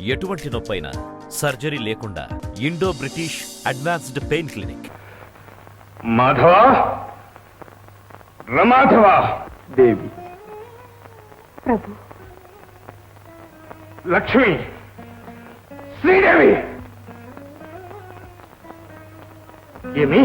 ఎటువంటి నొప్పైనా సర్జరీ లేకుండా Indo British advanced pain clinic. Madhava? రమాధవ? Devi. ప్రభు. లక్ష్మి. శ్రీదేవి. ఏమి?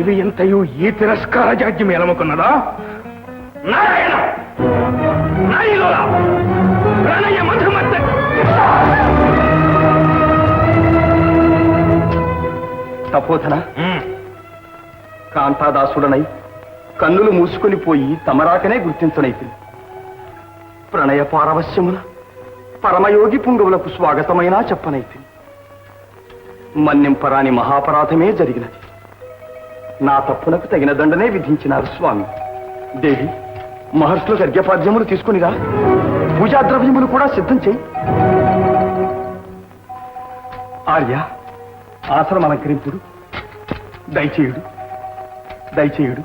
ఇది ఎంతయు ఈ తిరస్కార జాడ్యం ఎలముకున్నదా నారాయణ! నాయనుల తపోధన. కాంతాదాసుడనై కన్నులు మూసుకొని పోయి తమరాకనే గుర్తించనైతి ప్రణయ పారవశ్యమున పరమయోగి పుంగవులకు స్వాగతమైనా చెప్పనైతి మన్నింపరాని మహాపరాధమే జరిగినది. నా తప్పునకు తగిన దండనే విధించినారు స్వామి. దేవి మహర్షులకు అర్ఘ్యపాద్యములు తీసుకునిరా. పూజా ద్రవ్యములు కూడా సిద్ధం చేయి. ఆర్య ఆశ్రమ అలంకరింపుడు దయచేయుడు దయచేయుడు.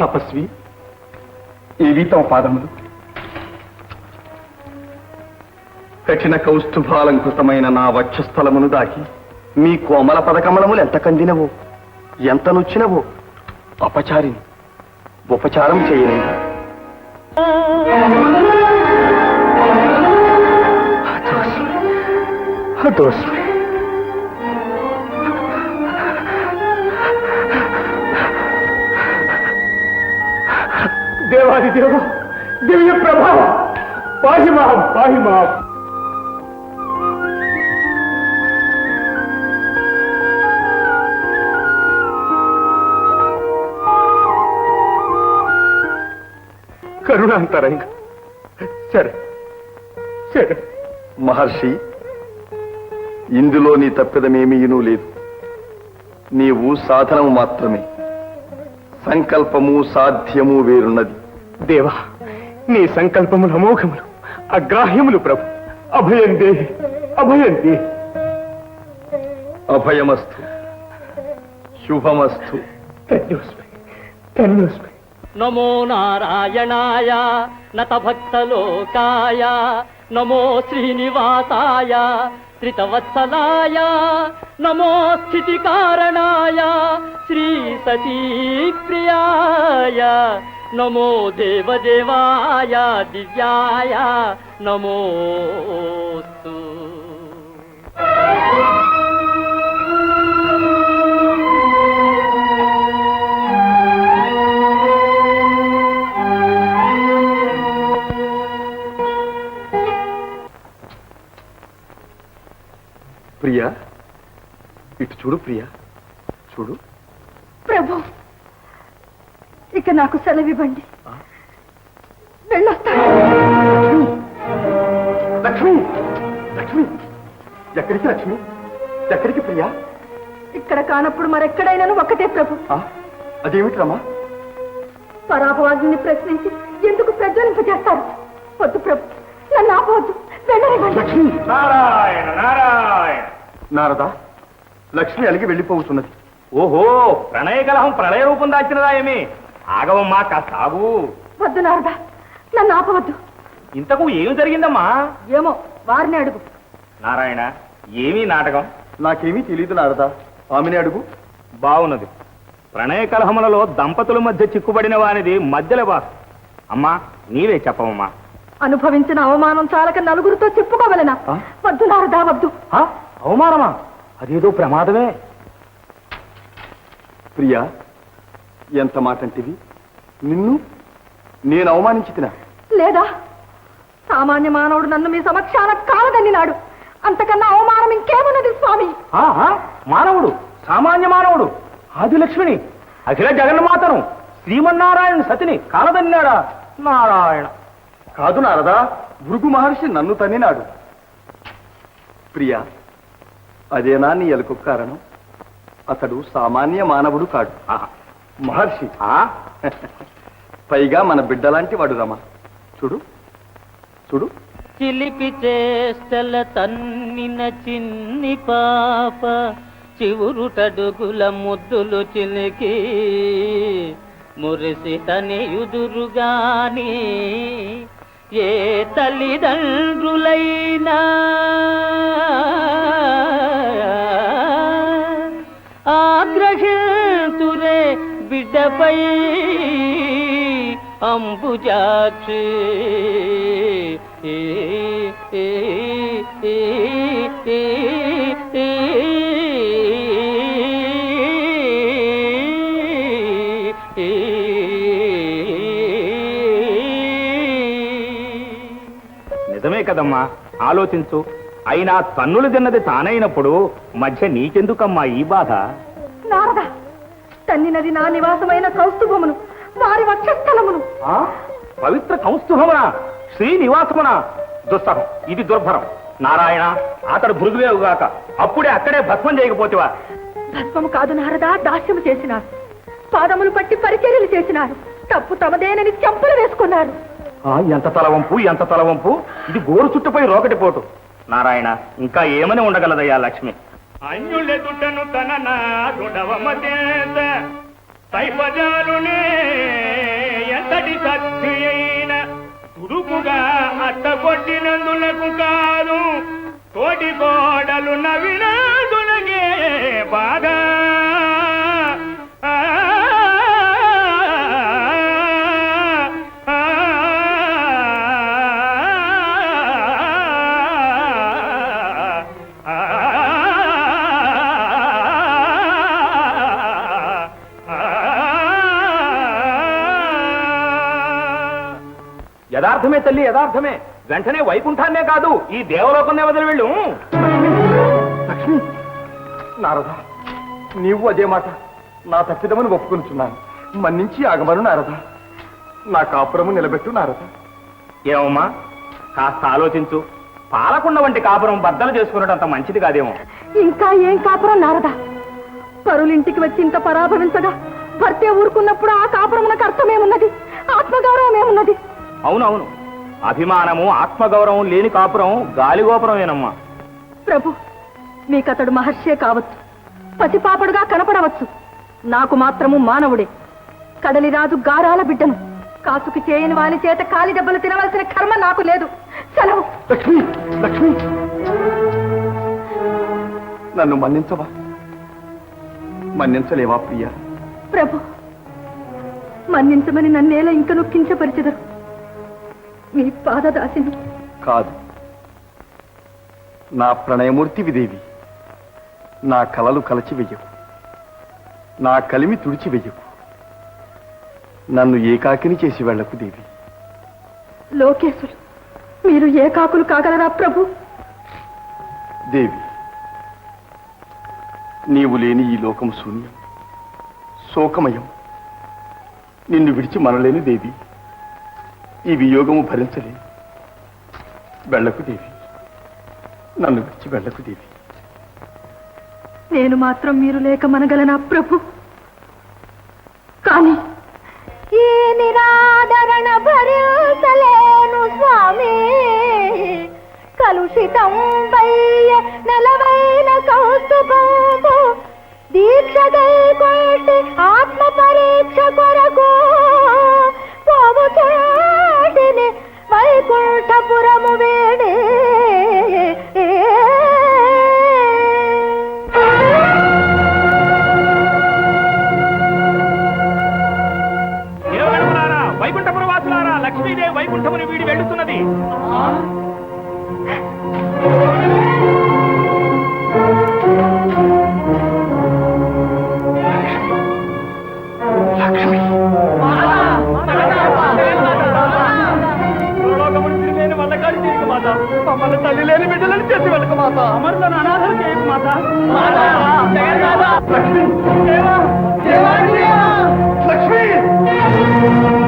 తపస్వి ఏవి తమ పాదములు. కఠిన కౌస్తుభాలంకృతమైన నా వక్షస్థలమును దాకి మీ కోమల పదకమలములు ఎంత కందినవో ఎంత నొచ్చినవో అపచారిని ఉపచారం చేయలేదు आपके दोस्त। में देवादि देव, दिव्य प्रभाव पाही माम पाही माम करुणांतरंग सर सर महर्षि ఇందులో నీ తప్పిదమేమీనూ లేదు. నీవు సాధనము మాత్రమే. సంకల్పము సాధ్యము వేరున్నది. దేవా నీ సంకల్పములు అమోఘములు అగ్రాహ్యములు ప్రభు. అభయం దేహి అభయం దేహి అభయమస్తు శుభమస్తు. ధన్యోస్మి ధన్యోస్మి. నమో నారాయణాయ నతభక్తలోకాయ నమో శ్రీనివాసాయ త్రితవత్సలాయ నమో స్థితి కారణాయ శ్రీ సతీప్రియాయ నమో దేవదేవాయ దివ్యాయ నమోస్తు. చూడు ప్రియా చూడు. ప్రభు ఇక నాకు సెలవివ్వండి. వెళ్ళొస్తాను. లక్ష్మి లక్ష్మి ఎక్కడికి లక్ష్మి ఎక్కడికి ప్రియా? ఇక్కడ కానప్పుడు మరెక్కడైనాను ఒక్కటే ప్రభు. ఆ, అదేమిటి రమా? పరాభవాన్ని ప్రశ్నించి ఎందుకు ప్రజ్వలింపజేస్తారు? వద్దు ప్రభు నన్ను ఆపవద్దు. వెళ్ళనివ్వండి. లక్ష్మి. నారాయణ నారాయణ. నారదా లక్ష్మి అలిగి వెళ్ళిపోతున్నది. ఓహో ప్రణయ కలహం ప్రళయ రూపం దాచినదా ఏమి? ఆగవమ్మా కాస్త ఆగు. వద్దు నారదా నన్ను ఆపవద్దు. ఇంతకు ఏమి జరిగిందమ్మా? ఏమో వారిని అడుగు. నారాయణ ఏమీ నాటకం? నాకేమీ తెలియదు నారదా. ఆమెనే అడుగు. బాగున్నది ప్రణయ కలహములలో దంపతుల మధ్య చిక్కుబడిన వానిది మధ్యలో బాస్ అమ్మా నీవే చెప్పవమ్మా. అనుభవించిన అవమానం చాలక నలుగురితో చెప్పుకోవలనా? వద్దు నారదా వద్దు. ఆ? అవమానమా? అదేదో ప్రమాదమే. ప్రియా ఎంత మాటంటివి? నిన్ను నేను అవమానించి తినా లేదా? సామాన్య మానవుడు నన్ను మీ సమక్షాన కాలదన్నినాడు. అంతకన్నా అవమానం ఇంకేమున్నది స్వామి? మానవుడు సామాన్య మానవుడు ఆదిలక్ష్మిని అఖిల జగన్మాతను శ్రీమన్నారాయణ సతిని కాలదన్నాడా నారాయణ. కాదు నారదా భృగు మహర్షి నన్ను తన్నినాడు. ప్రియా అదేనా నీ ఎలుకు కారణం? అతడు సామాన్య మానవుడు కాడు. మహర్షి. ఆ? పైగా మన బిడ్డలాంటి వాడు రమ. చూడు. చూడు. చిలిపి చేష్టల తన్నిన చిన్ని పాప చివురుటడుగుల ముద్దులు చిలికి మురిసి తనియుదురుగాని ఏ తల్లిదండ్రులైనా బిడ్డపై అంబుజాక్షి ఏ, ఏ, ఏ, నిజమే కదమ్మా ఆలోచించు. అయినా తన్నులు తిన్నది తానైనప్పుడు మధ్య నీకెందుకమ్మా ఈ బాధ? తన్నినది నా నివాసమైన కౌస్తుభమును వారి వక్షస్థలమును. ఆ? పవిత్ర కౌస్తుభమున? శ్రీనివాసమున? దుస్సహం. ఇది దుర్భరం. నారాయణ అతడు భృగువేవుగాక అప్పుడే అక్కడే భస్మం చేయకపోతేవా? భస్మము కాదు నారద దాస్యము చేసినారు. పాదములు పట్టి పరిచర్యలు చేసినారు. తప్పు తమదేనని చెంపలు వేసుకున్నారు. ఆ, ఎంత తలవంపు ఎంత తలవంపు ఇది గోరు చుట్టుపోయి రోకటి పోటు. నారాయణ ఇంకా ఏమని ఉండగలదయ్యా లక్ష్మి? అన్యులెదుటను తన నాడుడవమతేత ఎంతటి శక్తి అయిన తుడుకుగా అట్ట కొట్టినందులకు కాదు తోటి యథార్థమే తల్లి యథార్థమే. వెంటనే వైకుంఠాన్నే కాదు ఈ దేవలోకన్నే వదిలి వెళ్ళు. లక్ష్మి నారద నీవు అదే మాట నా తప్పిదమని ఒప్పుకొనుచున్నాను. మన్నించి ఆగమను నారద. నా కాపురము నిలబెట్టు నారద. ఏమమ్మా కాస్త ఆలోచించు. పాలకుండ వంటి కాపురం బద్దలు చేసుకున్నట్టు అంత మంచిది కాదేమో. ఇంకా ఏం కాపురం నారద? పరులింటికి వచ్చి ఇంత పరాభవించగా భర్తే ఊరుకున్నప్పుడు ఆ కాపురమునకు అర్థమేమున్నది? ఆత్మగౌరవం ఏమున్నది అవునవును. అభిమానము ఆత్మగౌరవం లేని కాపురం గాలిగోపురమేనమ్మా. ప్రభు మీకతడు మహర్షే కావచ్చు. పసిపాపడుగా కనపడవచ్చు. నాకు మాత్రము మానవుడే. కడలిరాజు గారాల బిడ్డను. కాసుకు చేయని వాని చేత కాలి దెబ్బలు తినవలసిన కర్మ నాకు లేదు. సెలవు. లక్ష్మి లక్ష్మి. నన్ను మన్నించవా? మన్నించలేవా ప్రియా? ప్రభు మన్నించమని నన్నేలా ఇంక నొక్కించపరిచెదరు. మీ పాదదాసిని. కాదు. నా ప్రణయమూర్తి విదేవి నా కలలు కలచి వెయ్యకు. నా కలిమి తుడిచి వెయ్యకు. నన్ను ఏకాకిని చేసి వెళ్ళకు దేవి. లోకేశులు మీరు ఏ కాకులు కాగలరా ప్రభు? దేవి నీవు లేని ఈ లోకం శూన్యం శోకమయం. నిన్ను విడిచి మనలేని దేవి. ఈ వియోగము భరించలే. వెళ్ళకు దేవి నన్ను విడిచి వెళ్ళకు దేవి నేను మాత్రం మీరు లేక మనగలనా ప్రభు? కానీ ఈ నిరాదరణ భరించలేను స్వామి. కలుషితం వయ్య నెలవైన కౌస్తుభము దీక్ష కొట్టి ఆత్మ పరీక్ష కొరకు పోవు వైకుంఠపురము వేడే తల్లి లేని బిడ్డలను చేసి వెళ్ళక మాత. అమరులను అనాథలు చేయకు మాత. లక్ష్మి. లక్ష్మి.